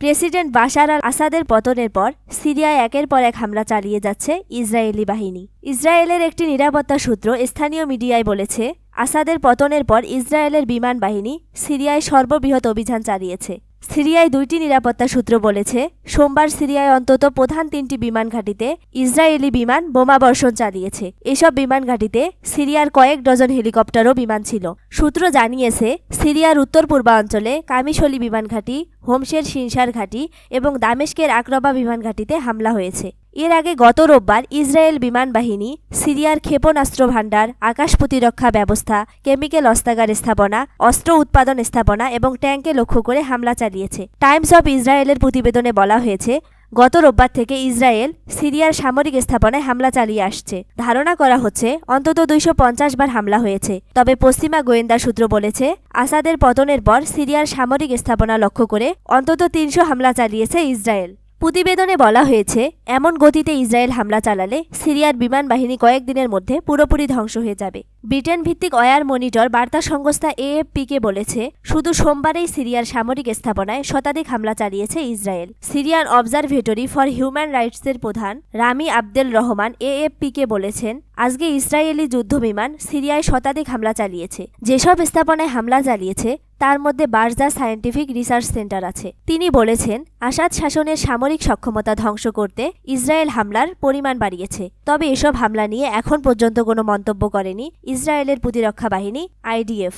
President Bashar আল আসাদের পতনের পর সিরিয়ায় একের পর এক হামলা চালিয়ে যাচ্ছে ইসরায়েলি বাহিনী। ইসরায়েলের একটি নিরাপত্তা সূত্র স্থানীয় মিডিয়ায় বলেছে, আসাদের পতনের পর ইসরায়েলের বিমান বাহিনী সিরিয়ায় সর্ববৃহৎ অভিযান চালিয়েছে। সিরিয়ায় দুইটি নিরাপত্তা সূত্র বলেছে, সোমবার সিরিয়ায় অন্তত প্রধান তিনটি বিমান ঘাঁটিতে ইসরায়েলি বিমান বোমা বর্ষণ চালিয়েছে। এসব বিমান ঘাঁটিতে সিরিয়ার কয়েক ডজন হেলিকপ্টারও বিমান ছিল। সূত্র জানিয়েছে, সিরিয়ার উত্তর পূর্বাঞ্চলে কামিশলি বিমান ঘাঁটি, হোমসের সিনসার ঘাঁটি এবং দামেস্কের আক্রবা বিমান ঘাঁটিতে হামলা হয়েছে। এর আগে গত রোববার ইসরায়েল বিমান বাহিনী, সিরিয়ার ক্ষেপণাস্ত্র ভাণ্ডার, আকাশ প্রতিরক্ষা ব্যবস্থা, কেমিক্যাল অস্ত্রাগার স্থাপনা, অস্ত্র উৎপাদন স্থাপনা এবং ট্যাঙ্কে লক্ষ্য করে হামলা চালিয়েছে। টাইমস অফ ইসরায়েলের প্রতিবেদনে বলা হয়েছে, গত রোববার থেকে ইসরায়েল সিরিয়ার সামরিক স্থাপনায় হামলা চালিয়ে আসছে। ধারণা করা হচ্ছে, অন্তত দুইশ পঞ্চাশ বার হামলা হয়েছে। তবে পশ্চিমা গোয়েন্দা সূত্র বলেছে, আসাদের পতনের পর সিরিয়ার সামরিক স্থাপনা লক্ষ্য করে অন্তত তিনশো হামলা চালিয়েছে ইসরায়েল। প্রতিবেদনে বলা হয়েছে, এমন গতিতে ইসরায়েল হামলা চালালে সিরিয়ার বিমান বাহিনী কয়েকদিনের মধ্যে পুরোপুরি ধ্বংস হয়ে যাবে। ব্রিটেন ভিত্তিক অয়ার মনিটর বার্তা সংস্থা এএফপিকে বলেছে, শুধু সোমবারেই সিরিয়ার সামরিক স্থাপনায় শতাধিক হামলা চালিয়েছে Israel. Syrian observatory for human রাইটসের প্রধান রামি আব্দেল রহমান এএফপিকে বলেছেন, আজকে ইসরায়েলি যুদ্ধবিমান সিরিয়ায় শতাধিক হামলা চালিয়েছে। যেসব স্থাপনায় হামলা চালিয়েছে তার মধ্যে বার্জা সায়েন্টিফিক রিসার্চ সেন্টার আছে। তিনি বলেছেন, আসাদ শাসনের সামরিক সক্ষমতা ধ্বংস করতে ইসরায়েল হামলার পরিমাণ বাড়িয়েছে। তবে এসব হামলা নিয়ে এখন পর্যন্ত কোনো মন্তব্য করেনি ইসরায়েলের প্রতিরক্ষা বাহিনী আইডিএফ।